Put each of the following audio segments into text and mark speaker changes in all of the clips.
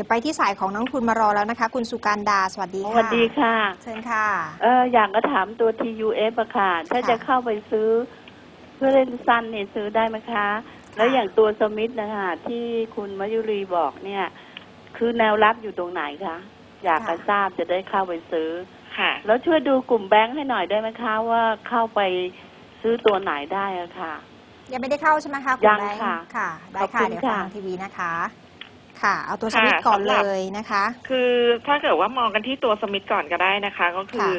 Speaker 1: ดี๋ยวไปที่สายของนักลงทุนมารอแล้วนะคะ คุณสุการดา สวัสดี
Speaker 2: ส
Speaker 1: ค่ะ
Speaker 2: วัสดีค่ะ
Speaker 1: เชิญค่ะ
Speaker 2: เอออยากจะถามตัว TUF อะค่ะ ถ้า
Speaker 1: ค่ะ
Speaker 2: จะเข้าไปซื้อ เพื่อเล่นสั้นเนี่ยซื้อได้ไหมคะ แล้วอย่างตัวสมิธนะคะที่คุณมายุรีบอกเนี่ย คือแนวรับอยู่ตรงไหนคะ อยากจะทราบจะได้เข้าไปซื้อ
Speaker 3: ค่ะ
Speaker 2: แล้วช่วยดูกลุ่มแบงค์ให้หน่อยได้ไหมคะว่าเข้าไปซื้อตัวไหนได้อะค่ะ
Speaker 1: ยังไม่ได้เข้าใช่ไหมคะณ
Speaker 2: ยัง
Speaker 1: แบง
Speaker 2: ค่ะ
Speaker 1: ค่ะ ได้
Speaker 2: ขอบ
Speaker 1: ค่ะ
Speaker 2: คุณ
Speaker 1: เดี๋ยวฟัง
Speaker 2: ค่ะ
Speaker 1: ทางทีวีนะคะ ค่ะ เอาตัวส
Speaker 3: ค่ะ
Speaker 1: วิตก่อน
Speaker 3: สำห
Speaker 1: เล
Speaker 3: รับ
Speaker 1: ยนะคะ
Speaker 3: คือถ้าเกิดว่ามองกันที่ตัวสมิธก่อนก็ได้นะคะ ก็คือ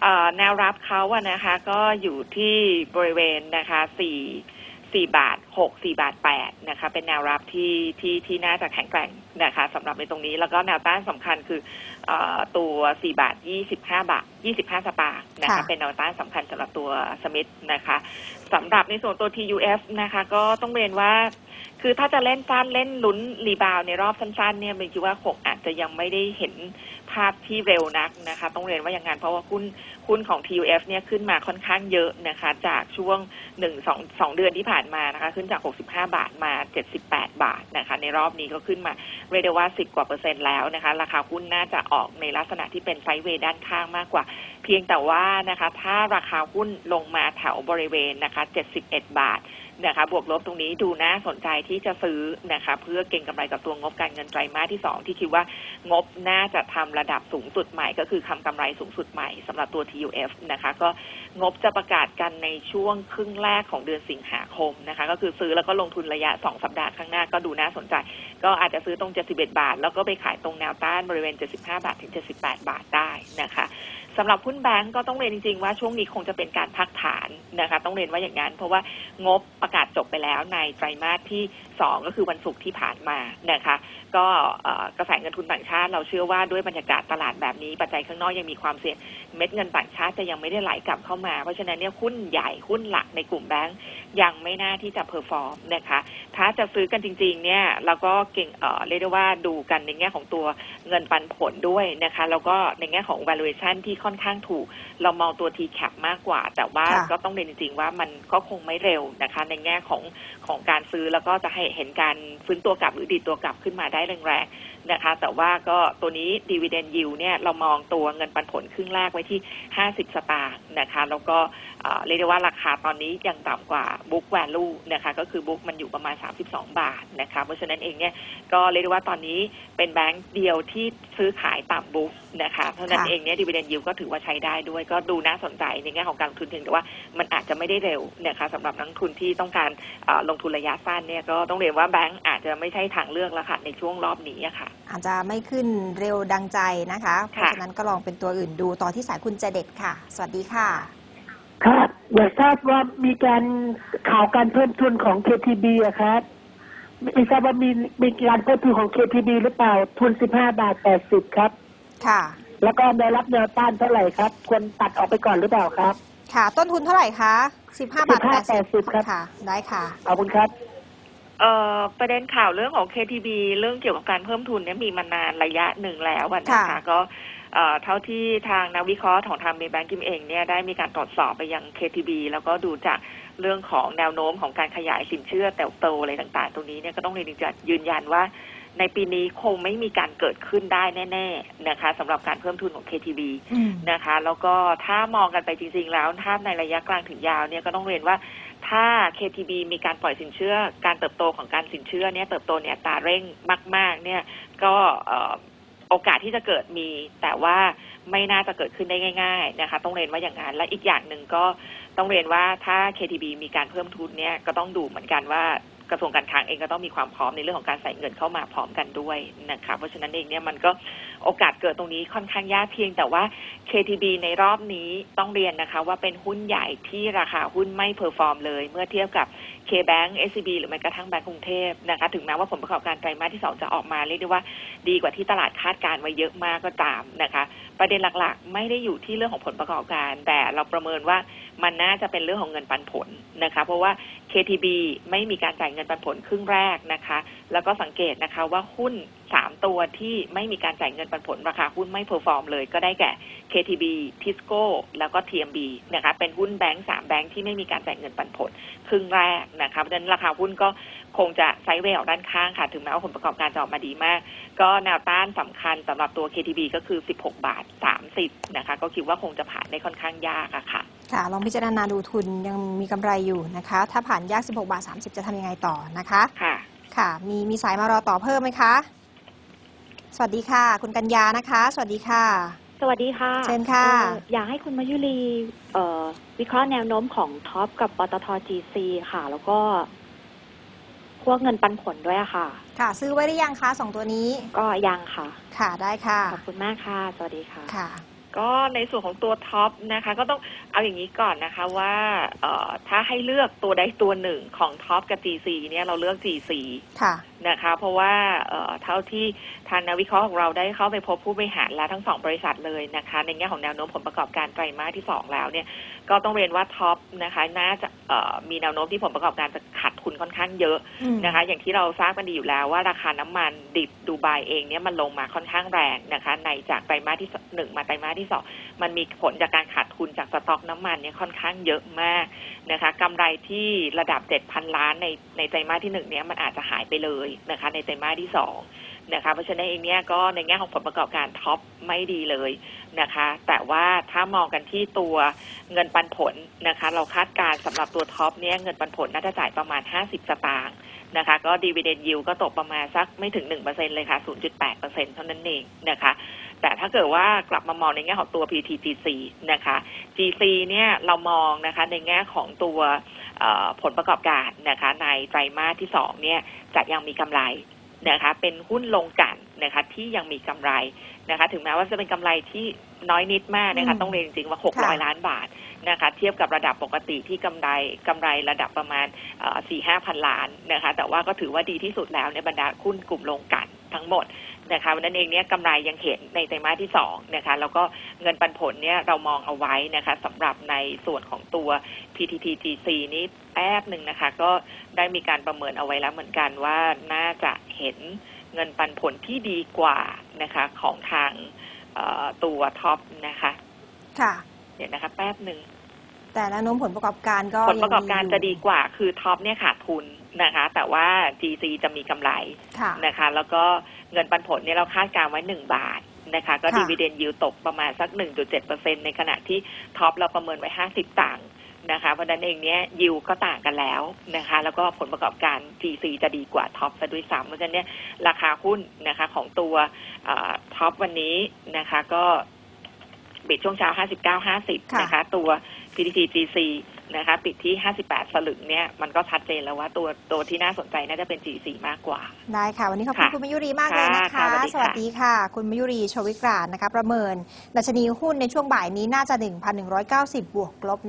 Speaker 3: เอ่อแนวรับเขาอะนะคะ ก็อยู่ที่บริเวณนะคะสี่สี่บาทหกสี่บาทแปดนะคะ เป็นแนวรับที่ที่ที่น่าจะแข็งแกร่งนะคะสำหรับในตรงนี้ แล้วก็แนวต้านสำคัญคือเออตัวสี่บาทยี่สิบห้าบาทยี่สิบห้าสตางค์นะคะ
Speaker 1: ค่ะ
Speaker 3: เป็นแนวต้านสำคัญสำหรับตัวสมิธนะคะ สำหรับในส่วนตัว TUF นะคะ ก็ต้องเรียนว่า คือถ้าจะเล่นสั้นเล่นลุ้นรีบาวในรอบสั้นๆเนี่ยมันคิดว่าคงอาจจะยังไม่ได้เห็นภาพที่เร็วนักนะคะ ต้องเรียนว่าอย่างนั้นเพราะว่าหุ้นหุ้นของ TUF เนี่ยขึ้นมาค่อนข้างเยอะนะคะ จากช่วงหนึ่งสองสองเดือนที่ผ่านมานะคะ ขึ้นจาก 65 บาทมา78 บาทนะคะ ในรอบนี้ก็ขึ้นมาเรียกได้ว่า 10 กว่าเปอร์เซ็นต์แล้วนะคะ ราคาหุ้นน่าจะออกในลักษณะที่เป็นไซด์เวย์ด้านข้างมากกว่า พียงแต่ว่านะคะถ้าราคาหุ้นลงมาแถวบริเวณนะคะ 71 บาทนะคะบวกลบตรงนี้ดูน่าสนใจที่จะซื้อนะคะเพื่อเก็งกำไรกับตัวงบการเงินไตรมาสที่ 2 ที่คิดว่างบน่าจะทำระดับสูงสุดใหม่ ก็คือทำกำไรสูงสุดใหม่สำหรับตัว TUF นะคะก็งบจะประกาศกันในช่วงครึ่งแรกของเดือนสิงหาคมนะคะก็คือซื้อแล้วก็ลงทุนระยะ 2 สัปดาห์ข้างหน้าก็ดูน่าสนใจ ก็อาจจะซื้อตรง 71 บาท แล้วก็ไปขายตรงแนวต้านบริเวณ 75 บาทถึง 78 บาทได้นะคะ สำหรับหุ้นแบงก์ก็ต้องเรียนจริงๆ ว่าช่วงนี้คงจะเป็นการพักฐานนะคะ ต้องเรียนว่าอย่างนั้น เพราะว่างบประกาศจบไปแล้วในไตรมาสที่ 2 ก็คือวันศุกร์ที่ผ่านมานะคะ ก็กระแสเงินทุนต่างชาติเราเชื่อว่าด้วยบรรยากาศตลาดแบบนี้ปัจจัยข้างนอกยังมีความเสี่ยงเม็ดเงินต่างชาติจะยังไม่ได้ไหลกลับเข้ามา เพราะฉะนั้นเนี่ยหุ้นใหญ่หุ้นหลักในกลุ่มแบงก์ยังไม่น่าที่จะเพอร์ฟอร์มนะคะ ถ้าจะซื้อกันจริง ๆ เนี่ยเราก็เก่งเเรียกได้ว่าดูกันในแง่ของตัวเงินปันผลด้วยนะคะ แล้วก็ในแง่ของ valuation ที่ค่อนข้างถูก เรามองตัว TCAP มากกว่า แต่ว่า
Speaker 1: ค่ะ
Speaker 3: ก็ต้องเรียนจริง ๆ ว่ามันก็คงไม่เร็วนะคะ ในแง่ของของการซื้อแล้วก็จะให้เห็นการฟื้นตัวกลับหรือดีดตัวกลับขึ้นมาได้แรงๆ นะคะ แต่ว่าก็ตัวนี้ dividend yield เนี่ยเรามองตัวเงินปันผลครึ่งแรกไว้ที่ 50 สตางค์นะคะ แล้วก็เรียกได้ว่าราคาตอนนี้ยังต่ำกว่า book value นะคะ ก็คือ book มันอยู่ประมาณ 32 บาทนะคะ เพราะฉะนั้นเองเนี่ยก็เรียกได้ว่าตอนนี้เป็นแบงก์เดียวที่ซื้อขายต่ำ book นะคะเพราะนั้นเองเนี่ย dividend yield ก็ถือว่าใช้ได้ด้วย ก็ดูน่าสนใจในแง่ของการลงทุนถึงแต่ว่ามันอาจจะไม่ได้เร็วนะคะสำหรับนักทุนที่ต้องการลงทุนระยะสั้นเนี่ยก็ต้องเรียนว่าแบงก์อาจจะไม่ใช่ทางเลือกแล้วค่ะในช่วงรอบนี้ค่ะ
Speaker 1: อาจจะไม่ขึ้นเร็วดังใจนะคะ เพราะ
Speaker 3: ค่ะ
Speaker 1: ฉะนั้นก็ลองเป็นตัวอื่นดูต่อที่สายคุณเจเด็ดค่ะ สวัสดีค่ะ
Speaker 4: ครับ อยากทราบว่ามีการข่าวการเพิ่มทุนของ KTB อะครับไม่ทราบว่ามีมีการเพิ่มทุนของ KTB หรือเปล่าทุน 15 บาท 80 ครับ
Speaker 1: ค่ะ
Speaker 4: แล้วก็แนวรับแนวต้านเท่าไหร่ครับ ควรตัดออกไปก่อนหรือเปล่าครับ
Speaker 1: ค่ะ ต้นทุนเท่าไหร่คะ 15 บาท
Speaker 4: 15 80 ครับ
Speaker 1: ค่ะ ได้ค่ะ
Speaker 4: ขอบคุณครับ
Speaker 3: เอ่อประเด็นข่าวเรื่องของ KTB เรื่องเกี่ยวกับการเพิ่มทุนเนี่ยมีมานานระยะหนึ่งแล้วอะนะคะ
Speaker 1: ค่ะ
Speaker 3: ก็เอ่อเท่าที่ทางนักวิเคราะห์ของทางเมย์แบงกิมเองเนี่ยได้มีการตรวจสอบไปยัง KTB แล้วก็ดูจากเรื่องของแนวโน้มของการขยายสินเชื่อเติบโตอะไรต่างๆ ตรงนี้เนี่ยก็ต้องเรียนยืนยันว่า ในปีนี้คงไม่มีการเกิดขึ้นได้แน่ ๆนะคะสำหรับการเพิ่มทุนของ KTB
Speaker 1: อืม
Speaker 3: นะคะแล้วก็ถ้ามองกันไปจริงๆแล้วถ้าในระยะกลางถึงยาวเนี่ยก็ต้องเรียนว่า ถ้า KTB มีการปล่อยสินเชื่อ การเติบโตของการสินเชื่อเนี่ยเติบโตเนี่ยตาเร่งมาก ๆ เนี่ยก็โอกาสที่จะเกิดมี แต่ว่าไม่น่าจะเกิดขึ้นได้ง่าย ๆ นะคะ ต้องเรียนว่าอย่างนั้น และอีกอย่างหนึ่งก็ต้องเรียนว่าถ้า KTB มีการเพิ่มทุนเนี่ยก็ต้องดูเหมือนกันว่ากระทรวงการคลังเองก็ต้องมีความพร้อมในเรื่องของการใส่เงินเข้ามาพร้อมกันด้วยนะคะเพราะฉะนั้นเองเนี่ยมันก็โอกาสเกิดตรงนี้ค่อนข้างยากเพียง แต่ว่า KTB ในรอบนี้ต้องเรียนนะคะว่าเป็นหุ้นใหญ่ที่ราคาหุ้นไม่เพอร์ฟอร์มเลย เมื่อเทียบกับ K-Bank SCB หรือแม้กระทั่งแบงก์กรุงเทพนะคะถึงแม้ว่าผลประกอบการไตรมาสที่ 2 จะออกมาเรียกได้ว่าดีกว่าที่ตลาดคาดการไว้เยอะมากก็ตามนะคะ ประเด็นหลักๆ ไม่ได้อยู่ที่เรื่องของผลประกอบการ แต่เราประเมินว่ามันน่าจะเป็นเรื่องของเงินปันผลนะคะ เพราะว่า KTB ไม่มีการจ่ายเงินปันผลครึ่งแรกนะคะ แล้วก็สังเกตนะคะว่าหุ้น สามตัวที่ไม่มีการจ่ายเงินปันผลราคาหุ้นไม่เพอร์ฟอร์มเลยก็ได้แก่ KTB Tisco แล้วก็ TMB นะคะเป็นหุ้นแบงก์สามแบงก์ที่ไม่มีการจ่ายเงินปันผลครึ่งแรกนะคะเพราะฉะนั้นราคาหุ้นก็คงจะไซด์เวย์ออกด้านข้างค่ะ ถึงแม้ว่าผลประกอบการจะออกมาดีมาก ก็แนวต้านสำคัญสำหรับตัว KTB ก็คือ 16 บาท 30 นะคะ ก็คิดว่าคงจะผ่านได้ค่อนข้างยากอะค่ะ
Speaker 1: ค่ะ ลองพิจารณาดูทุนยังมีกำไรอยู่นะคะ ถ้าผ่านยาก 16 บาท 30 จะทำยังไงต่อนะคะ
Speaker 3: ค่ะ
Speaker 1: ค่ะ มีมีสายมารอต่อเพิ่มไหมคะ สวัสดีค่ะ คุณกัญญานะคะ สวัสดีค่ะ
Speaker 5: สวัสดีค่ะ
Speaker 1: เชิญค่ะ
Speaker 5: เอ่ออยากให้คุณมายุรีเอ่อวิเคราะห์แนวโน้มของท็อปกับปตท GC ค่ะ แล้วก็พวกเงินปันผลด้วยอะค่ะ
Speaker 1: ค่ะ ซื้อไว้หรือยังคะสองตัวนี้
Speaker 5: ก็ยังค่ะ
Speaker 1: ค่ะได้ค่ะ
Speaker 5: ขอบคุณมากค่ะ สวัสดีค่ะ
Speaker 1: ค่ะ
Speaker 3: ก็ในส่วนของตัวท็อปนะคะ ก็ต้องเอาอย่างนี้ก่อนนะคะว่าเอ่อถ้าให้เลือกตัวใดตัวหนึ่งของท็อปกับ GC เนี่ยเราเลือก GC
Speaker 1: ค่ะ
Speaker 3: นะคะ เพราะว่าเอ่อเท่าที่ทางนักวิเคราะห์ของเราได้เข้าไปพบผู้บริหารและทั้งสองบริษัทเลยนะคะ ในแง่ของแนวโน้มผลประกอบการไตรมาสที่สองแล้วเนี่ย ก็ต้องเรียนว่าท็อปนะคะน่าจะเอ่อมีแนวโน้มที่ผลประกอบการจะขาดทุนค่อนข้างเยอะ
Speaker 1: อืม
Speaker 3: นะคะ อย่างที่เราทราบกันดีอยู่แล้วว่าราคาน้ำมันดิบดูไบเองเนี่ยมันลงมาค่อนข้างแรงนะคะ ในจากไตรมาสที่หนึ่งมาไตรมาสที่สองมันมีผลจากการขาดทุนจากสต็อกน้ำมันเนี่ยค่อนข้างเยอะมากนะคะกำไรที่ระดับ7,000ล้านในในไตรมาสที่หนึ่งเนี่ยมันอาจจะหายไปเลยนะคะในไตรมาสที่สองนะคะเพราะฉะนั้นเองเนี่ยก็ในแง่ของผลประกอบการท็อปไม่ดีเลยนะคะ แต่ว่าถ้ามองกันที่ตัวเงินปันผลนะคะ เราคาดการณ์สำหรับตัวท็อปเนี่ยเงินปันผลน่าจะจ่ายประมาณ 50 สตางค์ นะคะ ก็ดีเวเดนยิวก็ตกประมาณสักไม่ถึงหนึ่งเปอร์เซ็นเลยค่ะศูนจุดแปดเปอร์เซ็นเท่านั้นเองนะคะ แต่ถ้าเกิดว่ากลับมามองในแง่ของตัว PTGC นะคะ GC เนี่ยเรามองนะคะในแง่ของตัวผลประกอบการนะคะ ในไตรมาสที่สองเนี่ยจะยังมีกำไรนะคะ เป็นหุ้นลงกัน นะคะที่ยังมีกำไรนะคะ ถึงแม้ว่าจะเป็นกำไรที่น้อยนิดมากนะคะ
Speaker 1: อืม
Speaker 3: ต้องเรียนจริงๆว่า
Speaker 1: ค่ะ
Speaker 3: 600ล้านบาทนะคะ เทียบกับระดับปกติที่กำไรกำไรระดับประมาณสี่ห้าพันล้านนะคะ แต่ว่าก็ถือว่าดีที่สุดแล้วในบรรดาหุ้นกลุ่มลงกลันทั้งหมดนะคะวันนั้นเองเนี่ยกำไรยังเห็นในไตรมาสที่สองนะคะ แล้วก็เงินปันผลเนี่ยเรามองเอาไว้นะคะสำหรับในส่วนของตัว PTTGC นี้แป๊บหนึ่งนะคะ ก็ได้มีการประเมินเอาไว้แล้วเหมือนกันว่าน่าจะเห็น เงินปันผลที่ดีกว่านะคะของทางเอ่อตัวท็อปนะคะ
Speaker 1: ค่ะ
Speaker 3: เดี๋ยวนะคะแป๊บหนึ่ง
Speaker 1: แต่แนวโน้มผลประกอบการก็
Speaker 3: ผลประกอบการ
Speaker 1: ยัง
Speaker 3: จะดีกว่า คือท็อปเนี่ยขาดทุนนะคะ แต่ว่า GC จะมีกำไร
Speaker 1: ค่ะ
Speaker 3: นะคะ แล้วก็เงินปันผลเนี่ยเราคาดการไว้หนึ่งบาทนะคะ ก็
Speaker 1: ค่ะ
Speaker 3: ดีเวเดนยิวตกประมาณสัก1.7%ในขณะที่ท็อปเราประเมินไว้50ตังค์ นะคะ เพราะฉะนั้นเองเนี้ยยิวก็ต่างกันแล้วนะคะ แล้วก็ผลประกอบการ GC จะดีกว่าท็อปซะด้วยซ้ำเพราะฉะนั้นเนี่ยราคาหุ้นนะคะของตัวท็อปวันนี้นะคะ ก็ปิดช่วงเช้า 59.50 นะคะ ตัว PTT GC นะคะ ปิดที่ 58 สลึงเนี่ย มันก็ชัดเจนแล้วว่าตัวตัวที่น่าสนใจน่าจะเป็น GC มากกว่า
Speaker 1: ได้ค่ะ วันนี้ขอบคุณ
Speaker 3: ค่ะ
Speaker 1: คุณมายุรีมากเลยนะ
Speaker 3: ค่ะ
Speaker 1: คะ
Speaker 3: ค่ะสวัสดีค่ะ
Speaker 1: สวัสดีค่ะ คุณมายุรีชวิกรานนะคะ ประเมิน ดัชนีหุ้นในช่วงบ่ายนี้น่าจะ 1,190 บวกลบ